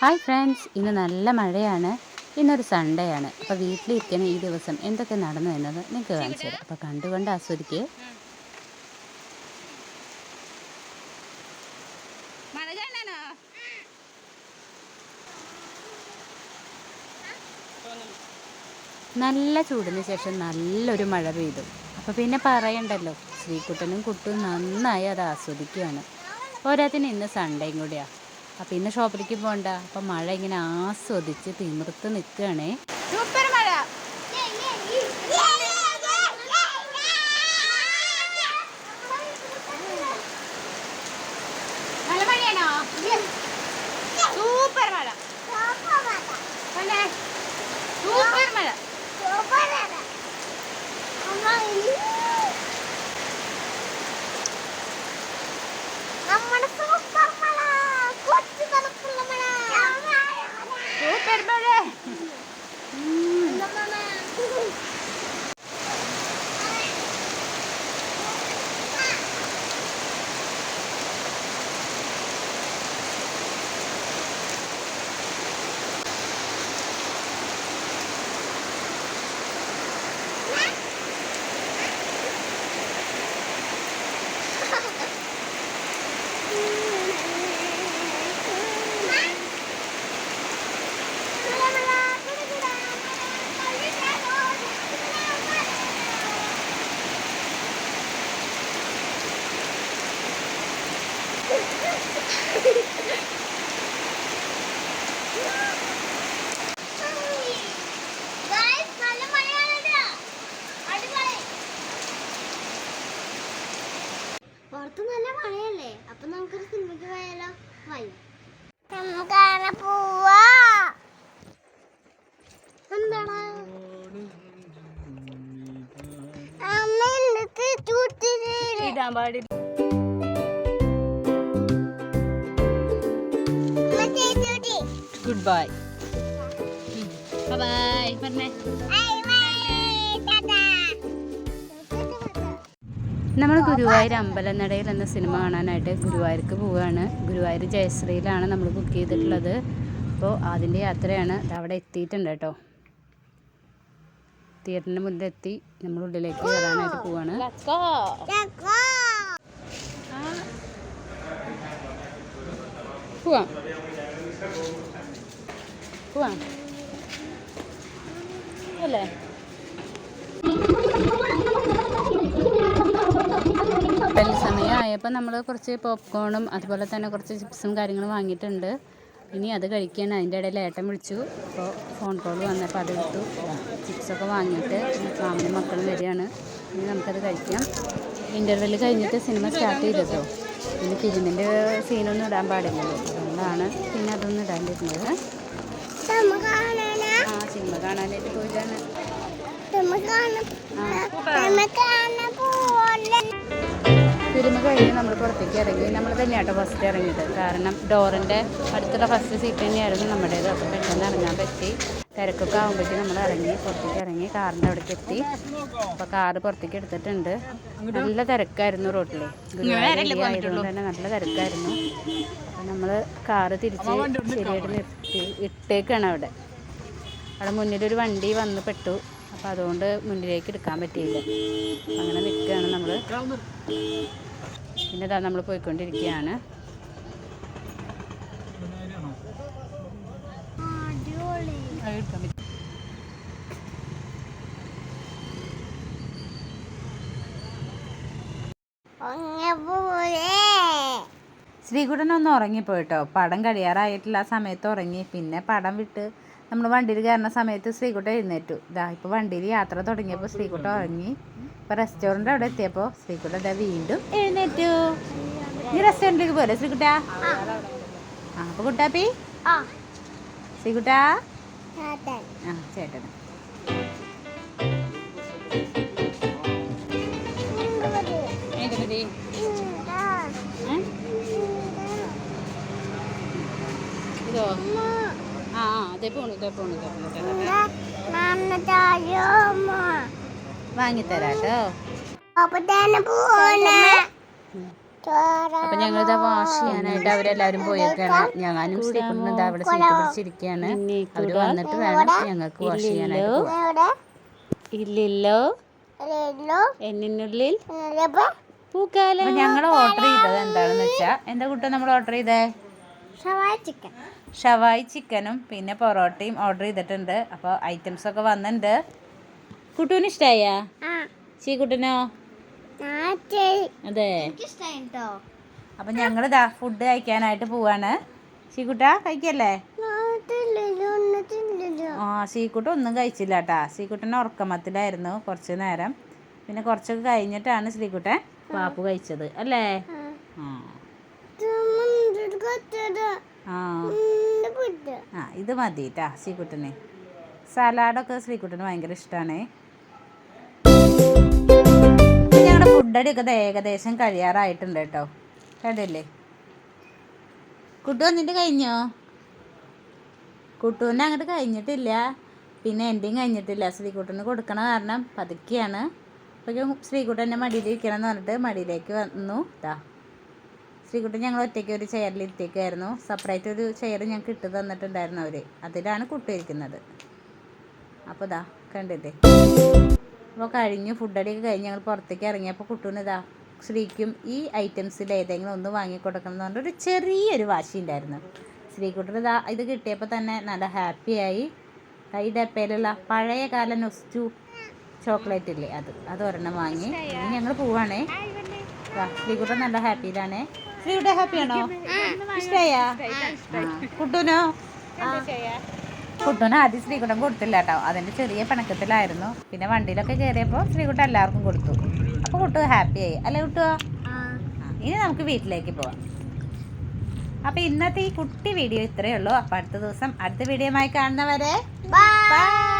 Hi friends ഇന്ന് നല്ല മഴയാണ്. ഇന്നൊരു സൺഡേ ആണ്. അപ്പോൾ വീട്ടിലിരിക്കുന്ന ഈ ദിവസം എന്തൊക്കെ നടന്നു എന്നത് നിങ്ങൾക്ക് കാണിച്ചു തരാം. അപ്പോൾ കണ്ടുകൊണ്ട് ആസ്വദിക്കുക നല്ല ചൂടിന് ശേഷം നല്ലൊരു മഴ പെയ്തു. അപ്പോൾ പിന്നെ പറയണ്ടല്ലോ ശ്രീകുട്ടനും കുട്ടും നന്നായി അത് ആസ്വദിക്കുകയാണ് പോരാത്തിന് ഇന്ന് സൺഡേയും കൂടിയാണ് അപ്പോൾ ഇന്ന് ഷോപ്പിലേക്ക് പോണ്ട അപ്പൊ മഴ ഇങ്ങനെ ആസ്വദിച്ച് തിമിർത്ത് നിൽക്കുകയാണേ സൂപ്പർ മഴ. സൂപ്പർ മഴ. സൂപ്പർ മഴ. സൂപ്പർ മഴ നമ്മുടെ സൂപ്പർ മഴ കൊച്ചു തണുപ്പുള്ള മഴ സൂപ്പർ മഴ Guys, നല്ല മഴയാണ് ട്ടോ. അടിപൊളി. പുറത്ത് നല്ല മഴയല്ലേ? അപ്പൊ നമുക്കൊരു സിനിമയ്ക്ക് പോയാലോ? വൈ. നമുക്കങ്ങനെ പോവാ. എന്താണ്? ഇടാൻ പാടില്ല. ബൈ ബൈ പറഞ്ഞേ നമ്മൾ ഗുരുവായൂർ അമ്പലനടയിൽ എന്ന സിനിമ കാണാനായിട്ട് ഗുരുവായൂർക്ക് പോവുകയാണ്. ഗുരുവായൂർ ജയശ്രീയിലാണ് നമ്മൾ ബുക്ക് ചെയ്തിട്ടുള്ളത്. അപ്പോൾ അതിന്റെ യാത്രയാണ് അവിടെ എത്തിയിട്ടുണ്ട് കേട്ടോ. തിയേറ്ററിന്റെ മുന്നിൽ എത്തി നമ്മൾ ഉള്ളിലേക്ക് കയറാനായിട്ട് പോവാണ്. പോവാം. പോവാം അല്ലേ? സമയമായപ്പോൾ നമ്മൾ കുറച്ച് പോപ്കോണും അതുപോലെ തന്നെ കുറച്ച് ചിപ്സും കാര്യങ്ങളും വാങ്ങിയിട്ടുണ്ട്. ഇനി അത് കഴിക്കാൻ അതിന്റെ ഇടയിൽ ഏട്ടൻ വിളിച്ചു. അപ്പോൾ ഫോൺ കോൾ വന്നപ്പോൾ അത് എടുത്തു ചിപ്സൊക്കെ വാങ്ങിയിട്ട് ഫാമിലി മക്കളും വരികയാണ്. ഇനി നമുക്കത് കഴിക്കാം. ഇന്റർവെൽ കഴിഞ്ഞിട്ട് സിനിമ സ്റ്റാർട്ട് ചെയ്തല്ലോ. പിന്നെ ഫിലിമിന്റെ സീനൊന്നും ഇടാൻ പാടില്ലല്ലോ. അതുകൊണ്ടാണ് പിന്നെ അതൊന്നും ഇടാണ്ടിരുന്നത്. കാണാനായിട്ട് പോയതാണ് തിരുമ കഴിഞ്ഞ് നമ്മൾ പുറത്തേക്ക് ഇറങ്ങി. നമ്മൾ തന്നെയാട്ടോ ഫസ്റ്റ് ഇറങ്ങിയത്. കാരണം ഡോറിന്റെ അടുത്തുള്ള ഫസ്റ്റ് സീറ്റ് തന്നെയായിരുന്നു നമ്മുടേത്. അപ്പോൾ പെട്ടെന്ന് ഇറങ്ങാൻ പറ്റി. തിരക്കൊക്കെ ആകുമ്പോഴേക്കും നമ്മൾ ഇറങ്ങി പുറത്തേക്ക് ഇറങ്ങി കാറിന്റെ അവിടേക്ക് എത്തി. അപ്പോൾ കാറ് പുറത്തേക്ക് എടുത്തിട്ടുണ്ട്. നല്ല തിരക്കായിരുന്നു റോട്ടിൽ ആയതുകൊണ്ട് തന്നെ നല്ല തിരക്കായിരുന്നു. അപ്പോൾ നമ്മൾ കാറ് തിരിച്ച് ശരിയായിട്ട് നിർത്തി. ഇട്ടേക്കാണ് അവിടെ. അവിടെ മുന്നിലൊരു വണ്ടി വന്ന് പെട്ടു. അപ്പോൾ അതുകൊണ്ട് മുന്നിലേക്ക് എടുക്കാൻ പറ്റിയില്ല. അങ്ങനെ നിൽക്കുകയാണ് നമ്മൾ പിന്നെ ഇതാ നമ്മൾ പോയിക്കൊണ്ടിരിക്കുകയാണ്. ശ്രീകുടൻ ഒന്ന് ഉറങ്ങിപ്പോയിട്ടോ? പടം കഴിയാറായിട്ടില്ല ആ സമയത്ത് ഉറങ്ങി. പിന്നെ പടം വിട്ട് നമ്മൾ വണ്ടിയിൽ കയറുന്ന സമയത്ത് ശ്രീകുട്ടൻ എഴുന്നേറ്റു. ഇതാ ഇപ്പോൾ വണ്ടിയിൽ യാത്ര തുടങ്ങിയപ്പോൾ ശ്രീകുട്ടൻ ഉറങ്ങി. ഇപ്പോൾ റെസ്റ്റോറന്റ് അവിടെ എത്തിയപ്പോൾ ശ്രീകുട്ടൻ ഇതാ വീണ്ടും എഴുന്നേറ്റു. ഈ റെസ്റ്റോറന്റിലേക്ക് പോലെ ശ്രീകുട്ട? ആ അപ്പോൾ കുട്ടാപ്പി? ശ്രീകുട്ടാ? ആ ചേട്ടൻ? ഇതോ? അതേ പോണു ഇതേ പോണു ഇതേ പോണു ചേട്ടാ വാങ്ങിത്തരാം കേട്ടോ അപ്പൊ ഞങ്ങളിതാ വാഷ് ചെയ്യാനായിട്ട് അവരെല്ലാരും പോയേക്കാണ്. ഞാനും ശ്രീകുട്ടനും ഇതാ അവിടെ സീറ്റ് പിടിച്ചിരിക്കുകയാണ് അവർ വന്നിട്ട് വേണം ഞങ്ങൾക്ക് വാഷ് ചെയ്യാനായിട്ട് ഇല്ലല്ലോ. എന്നിനുള്ളിൽ പൂക്കാലം ഞങ്ങൾ ഓർഡർ ചെയ്തത് എന്താണെന്ന് വെച്ചാ എന്താ കുട്ടാ നമ്മൾ ഓർഡർ ചെയ്തേ? ഷവായ ചിക്കൻ ഷവായി ചിക്കനും പിന്നെ പൊറോട്ടയും ഓർഡർ ചെയ്തിട്ടുണ്ട്. അപ്പോൾ ഐറ്റംസ് ഒക്കെ വന്നിട്ടുണ്ട് കുട്ടൂന് ഇഷ്ടായ? ആ. ചീക്കുട്ടനോ അതെ. അപ്പം ഞങ്ങൾ ദാ ഫുഡ് കഴിക്കാനായിട്ട് പോവാണ്. ചീക്കുട്ട കഴിക്കല്ലേ? ആ സീക്കുട്ട ഒന്നും കഴിച്ചില്ല കേട്ടാ സീക്കുട്ടൻ ഉറക്കമത്തിലായിരുന്നു കുറച്ച് നേരം. പിന്നെ കുറച്ചൊക്കെ കഴിഞ്ഞിട്ടാണ് ശ്രീക്കുട്ടൻ പാപ്പു കഴിച്ചത്. അല്ലേ? ആ. ആ. ആ ഇത് മതി കേട്ടാ ശ്രീകുട്ടന്. സലാഡൊക്കെ ശ്രീകുട്ടന് ഭയങ്കര ഇഷ്ടമാണ് ഞങ്ങളുടെ ഫുഡടിയൊക്കെ ഏകദേശം കഴിയാറായിട്ടുണ്ട് കേട്ടോ കണ്ടില്ലേ? കുട്ടു വന്നിട്ട് കഴിഞ്ഞോ? കുട്ടുവിനെ അങ്ങോട്ട് കഴിഞ്ഞിട്ടില്ല. പിന്നെ എന്റെയും കഴിഞ്ഞിട്ടില്ല. ശ്രീകുട്ടന് കൊടുക്കണ കാരണം പതുക്കെയാണ്. അപ്പോൾ ശ്രീകുട്ടന്റെ മടിയിലിരിക്കണം എന്ന് പറഞ്ഞിട്ട് മടിയിലേക്ക് വന്നു ഇതാ ശ്രീകുട്ടൻ ഞങ്ങൾ ഒറ്റയ്ക്ക് ഒരു ചെയറിൽ ഇരുത്തിയേക്കായിരുന്നു സെപ്പറേറ്റ് ഒരു ചെയർ ഞങ്ങൾക്ക് ഇട്ട് തന്നിട്ടുണ്ടായിരുന്നു അവർ അതിലാണ് കുട്ടി ഇരിക്കുന്നത്. അപ്പോൾ ഇതാ കണ്ടില്ലേ? അപ്പോൾ ഫുഡ് ഫുഡടിയൊക്കെ കഴിഞ്ഞ് ഞങ്ങൾ പുറത്തേക്ക് ഇറങ്ങിയപ്പോൾ കുട്ടൂന് ഇതാ ശ്രീക്കും ഈ ഐറ്റംസിൽ ഏതെങ്കിലും ഒന്ന് വാങ്ങിക്കൊടുക്കണം എന്ന് പറഞ്ഞൊരു ചെറിയൊരു വാശി ഉണ്ടായിരുന്നു. ശ്രീകുട്ടൻ ഇതാ ഇത് കിട്ടിയപ്പോൾ തന്നെ നല്ല ഹാപ്പിയായി ഈ ഡപ്പയിലുള്ള പഴയ കാല നൊസ്റ്റു ചോക്ലേറ്റ് ഇല്ലേ അത് അത് ഒരെണ്ണം വാങ്ങി. ഞങ്ങൾ പോവാണേ. ശ്രീകുട്ടൻ നല്ല ഹാപ്പിയിലാണേ ശ്രീകുട്ടൻ ഹാപ്പിയാണോ ഇഷ്ടായാ? കുട്ടൂനോ കുട്ടൂന് ആദ്യം ശ്രീകുട്ടൻ കൊടുത്തില്ല കേട്ടോ അതിന്റെ ചെറിയ പിണക്കത്തിലായിരുന്നു. പിന്നെ വണ്ടിയിലൊക്കെ കയറിയപ്പോൾ ശ്രീകുട്ടൻ എല്ലാവർക്കും കൊടുത്തു. അപ്പോൾ കുട്ടു ഹാപ്പിയായി അല്ലേ കുട്ടുവോ ഇനി നമുക്ക് വീട്ടിലേക്ക് പോവാം. അപ്പോൾ ഇന്നത്തെ ഈ കുട്ടി വീഡിയോ ഇത്രയേ ഉള്ളൂ. അപ്പോൾ അടുത്ത ദിവസം അടുത്ത വീഡിയോയുമായി കാണുന്നവരെ ബൈ